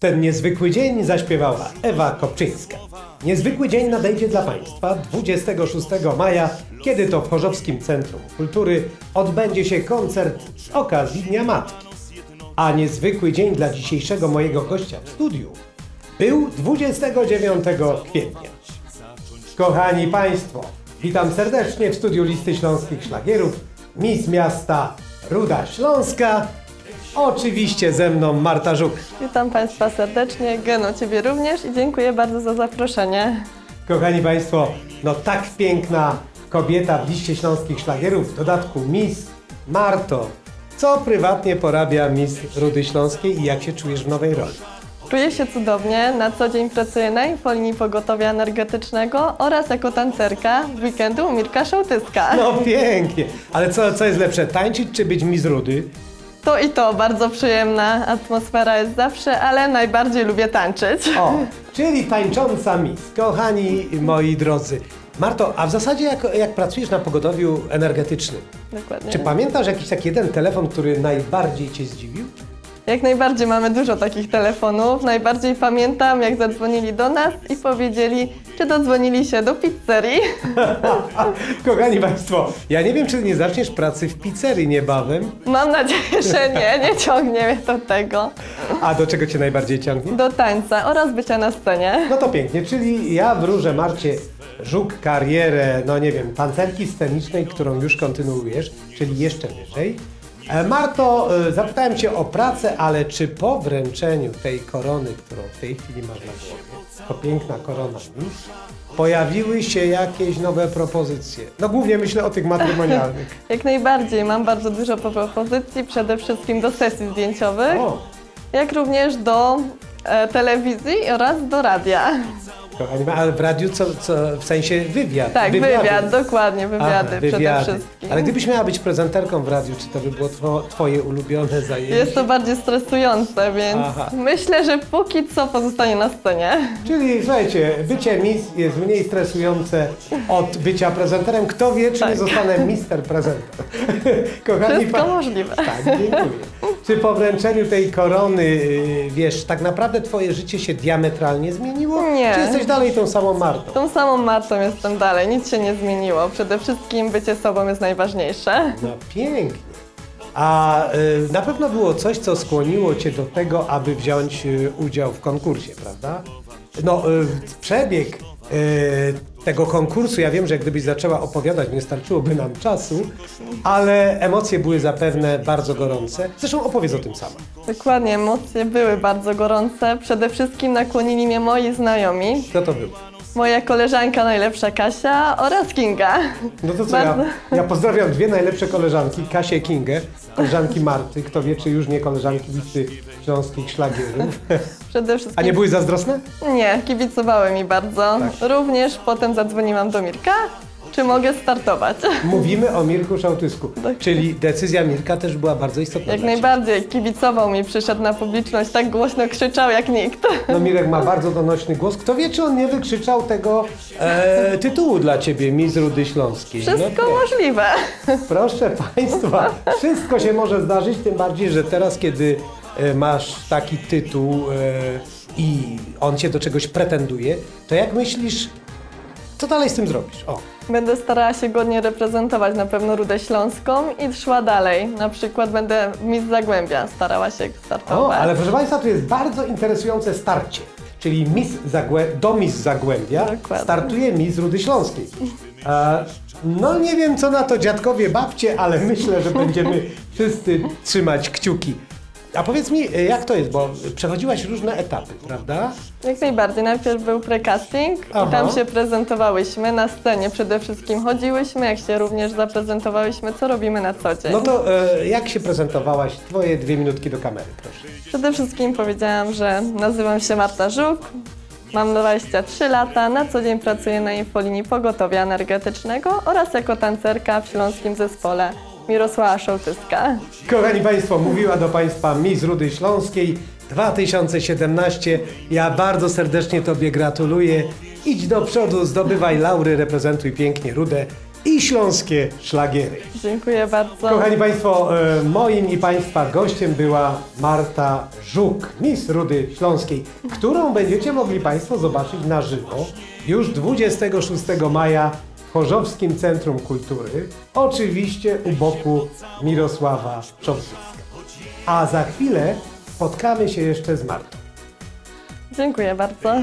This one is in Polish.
Ten niezwykły dzień zaśpiewała Ewa Kopczyńska. Niezwykły dzień nadejdzie dla Państwa 26 maja, kiedy to w Chorzowskim Centrum Kultury odbędzie się koncert z okazji Dnia Matki. A niezwykły dzień dla dzisiejszego mojego gościa w studiu był 29 kwietnia. Kochani Państwo, witam serdecznie w studiu Listy Śląskich Szlagierów. Miss Miasta Ruda Śląska. Oczywiście ze mną Marta Żuk. Witam Państwa serdecznie, Geno Ciebie również i dziękuję bardzo za zaproszenie. Kochani Państwo, no tak piękna kobieta w liście śląskich szlagierów, w dodatku Miss Marto. Co prywatnie porabia Miss Rudy Śląskiej i jak się czujesz w nowej roli? Czuję się cudownie, na co dzień pracuję na infolinii pogotowia energetycznego oraz jako tancerka w weekendu Mirka Szołtyska. No pięknie, ale co, co jest lepsze, tańczyć czy być Miss Rudy? To i to, bardzo przyjemna atmosfera jest zawsze, ale najbardziej lubię tańczyć. O, czyli tańcząca Miss. Kochani moi drodzy, Marto, a w zasadzie jak, jak pracujesz na pogotowiu energetycznym, Dokładnie. czy pamiętasz jakiś taki jeden telefon, który najbardziej Cię zdziwił? Jak najbardziej mamy dużo takich telefonów. Najbardziej pamiętam, jak zadzwonili do nas i powiedzieli, czy dodzwonili się do pizzerii. Kochani Państwo, ja nie wiem, czy nie zaczniesz pracy w pizzerii niebawem, Mam nadzieję, że nie, nie ciągnie mnie do tego. a do czego Cię najbardziej ciągnie? Do tańca oraz bycia na scenie. No to pięknie, czyli ja wróżę Marcie Żuk karierę, no nie wiem, tancerki scenicznej, którą już kontynuujesz, czyli jeszcze wyżej. E, Marto, e, zapytałem Cię o pracę, ale czy po wręczeniu tej korony, którą w tej chwili masz na głowie, to piękna korona Miss, pojawiły się jakieś nowe propozycje? No głównie myślę o tych matrymonialnych. Jak najbardziej, mam bardzo dużo propozycji, przede wszystkim do sesji zdjęciowych, O, jak również do telewizji oraz do radia. kochani, ale w radiu co, co w sensie wywiad? Tak, wywiady. wywiad, dokładnie, wywiady Aha, przede wywiady. wszystkim. Ale gdybyś miała być prezenterką w radiu, czy to by było two, Twoje ulubione zajęcie? Jest to bardziej stresujące, więc Aha. myślę, że póki co pozostanie na scenie. Czyli słuchajcie, bycie Miss jest mniej stresujące od bycia prezenterem. Kto wie, czy nie Tak. zostanę Mister Prezenter. Kochani Wszystko możliwe. Tak, dziękuję. Czy po wręczeniu tej korony, yy, wiesz, tak naprawdę Twoje życie się diametralnie zmieniło? Nie. Czy jesteś dalej tą samą Martą? Tą samą Martą jestem dalej, nic się nie zmieniło. Przede wszystkim bycie sobą jest najważniejsze. No pięknie. A y, na pewno było coś, co skłoniło Cię do tego, aby wziąć y, udział w konkursie, prawda? No, y, przebieg y, tego konkursu, ja wiem, że gdybyś zaczęła opowiadać, nie starczyłoby nam czasu, ale emocje były zapewne bardzo gorące. Zresztą opowiedz o tym sama. Dokładnie, emocje były bardzo gorące. Przede wszystkim nakłonili mnie moi znajomi. Kto to był? Moja koleżanka najlepsza Kasia oraz Kinga. No to co, ja, ja pozdrawiam dwie najlepsze koleżanki, Kasię i Kingę, koleżanki Marty, kto wie, czy już nie koleżanki listy śląskich szlagierów. Przede A wszystkim... nie były zazdrosne? Nie, kibicowały mi bardzo. Tak. Również potem zadzwoniłam do Mirka, czy mogę startować. Mówimy o Mirku Szałtysku, Tak. czyli decyzja Mirka też była bardzo istotna Jak najbardziej, kibicował mi, przyszedł na publiczność, tak głośno krzyczał jak nikt. No Mirek ma bardzo donośny głos. Kto wie, czy on nie wykrzyczał tego e, tytułu dla Ciebie, Miss Rudy Śląskiej. Wszystko no, możliwe. Proszę Państwa, wszystko się może zdarzyć, tym bardziej, że teraz, kiedy e, masz taki tytuł e, i on Cię do czegoś pretenduje, to jak myślisz, co dalej z tym zrobisz? O. Będę starała się godnie reprezentować na pewno Rudę Śląską i szła dalej. Na przykład będę Miss Zagłębia starała się O, startować. ale proszę Państwa, tu jest bardzo interesujące starcie. Czyli Miss Zagłę- do Miss Zagłębia Dokładnie. startuje Miss Rudy Śląskiej. E, no nie wiem co na to dziadkowie, babcie, ale myślę, że będziemy wszyscy trzymać kciuki. A powiedz mi, e, jak to jest, bo przechodziłaś różne etapy, prawda? Jak najbardziej. Najpierw był precasting Aha. i tam się prezentowałyśmy na scenie. Przede wszystkim chodziłyśmy, jak się również zaprezentowałyśmy, co robimy na co dzień. No to e, jak się prezentowałaś? Twoje dwie minutki do kamery, proszę. Przede wszystkim powiedziałam, że nazywam się Marta Żuk, mam 23 lata, na co dzień pracuję na infolinii pogotowia energetycznego oraz jako tancerka w śląskim zespole Mirosława Szołtyska. Kochani Państwo, mówiła do Państwa Miss Rudy Śląskiej 2017. Ja bardzo serdecznie Tobie gratuluję. Idź do przodu, zdobywaj laury, reprezentuj pięknie Rudę i śląskie szlagiery. Dziękuję bardzo. Kochani Państwo, e, moim i Państwa gościem była Marta Żuk, Miss Rudy Śląskiej, którą będziecie mogli Państwo zobaczyć na żywo już 26 maja Chorzowskim Centrum Kultury, oczywiście u boku Mirosława Cząbzyska. A za chwilę spotkamy się jeszcze z Martą. Dziękuję bardzo.